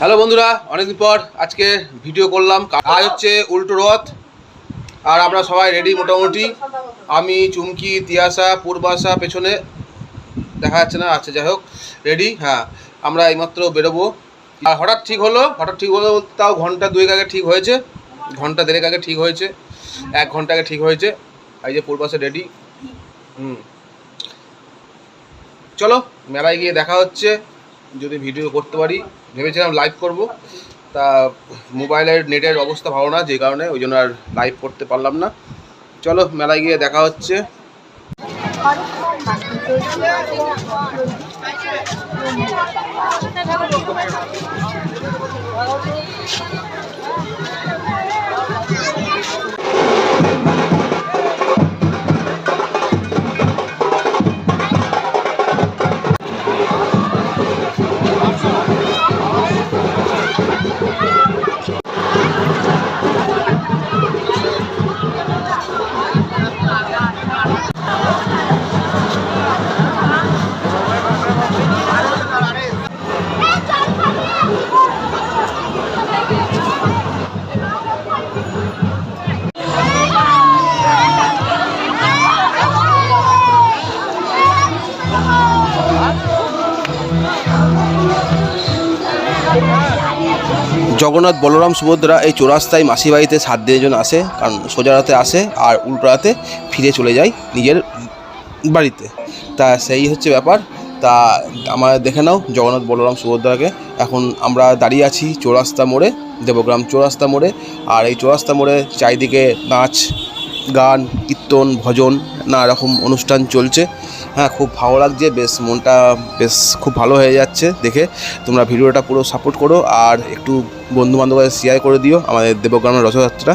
Hello বন্ধুরা, অনেকদিন পর আজকে ভিডিও করলাম। আজ হচ্ছে উল্টো রথ, আর আমরা সবাই রেডি মোটামুটি। আমি, চুমকি তিয়াসা পূর্বাসা পেছনে, দেখা যাচ্ছে না আচ্ছা যাই হোক রেডি হ্যাঁ আমরা এইমাত্র বেরোবো। আর হঠাৎ ঠিক হলো, হঠাৎ ঠিক হলো তাও ঘণ্টা দুয়েক আগে ঠিক হয়েছে, ঘণ্টা দেড়েক আগে ঠিক হয়েছে, এক ঘণ্টা আগে ঠিক হয়েছে, এই যে পূর্বাসা রেডি হুম। চলো, মেলায় গিয়ে দেখা হচ্ছে। যদি ভিডিও করতে পারি। ভেবেছিলাম লাইভ করব। তা মোবাইলের নেটের অবস্থা ভালো না, যে কারণে ওই জন্য আর লাইভ করতে পারলাম না। চলো, মেলায় গিয়ে দেখা হচ্ছে। জগন্নাথ বলরাম সুভদ্রা এই চৌরাস্তায় মাসি বাড়িতে সাত দিনের জন্য আসে, কারণ সোজা রাতে আসে আর উল্টো রাতে ফিরে চলে যায় নিজের বাড়িতে। তা সেই হচ্ছে ব্যাপার। তা আমার দেখে নাও জগন্নাথ বলরাম সুভদ্রাকে। এখন আমরা দাঁড়িয়ে আছি চৌরাস্তা মোড়ে, দেবগ্রাম চৌরাস্তা মোড়ে। আর এই চৌরাস্তা মোড়ে চারিদিকে নাচ, গান কীর্তন, ভজন নানা রকম অনুষ্ঠান চলছে। হ্যাঁ খুব ভালো লাগছে, বেশ মনটা বেশ খুব ভালো হয়ে যাচ্ছে দেখে। তোমরা ভিডিওটা পুরো সাপোর্ট করো আর একটু বন্ধু বান্ধবের শেয়ার করে দিও আমাদের দেবগ্রামের রথযাত্রা।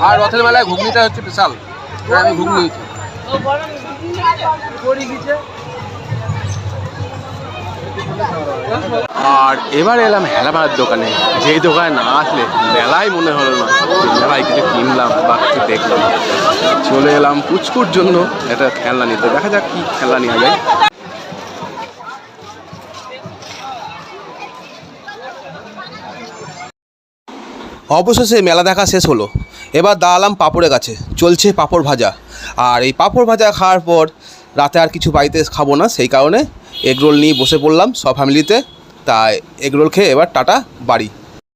আর রথের মেলায় ঘুগনিটা হচ্ছে বিশাল। আমি ঘুগনি। আর এবার এলাম হেলামার দোকানে। যেই দোকানে না আসলে মেলায় মনে হলো না। যে মেলায় কিছু কিনলাম বা কিছু দেখলাম। চলে এলাম পুচকুর জন্য। একটা খেলনা নিতে। দেখা যাক কি খেলনা নেওয়া যায়। অবশেষে মেলা দেখা শেষ হলো। এবার দাঁড়ালাম পাপড়ের কাছে চলছে পাঁপড় ভাজা। আর এই পাপড় ভাজা খাওয়ার পর রাতে আর কিছু বাড়িতে খাব না, সেই কারণে এগরোল নিয়ে বসে পড়লাম সব ফ্যামিলিতে তাই এগরোল খেয়ে এবার টাটা, বাড়ি।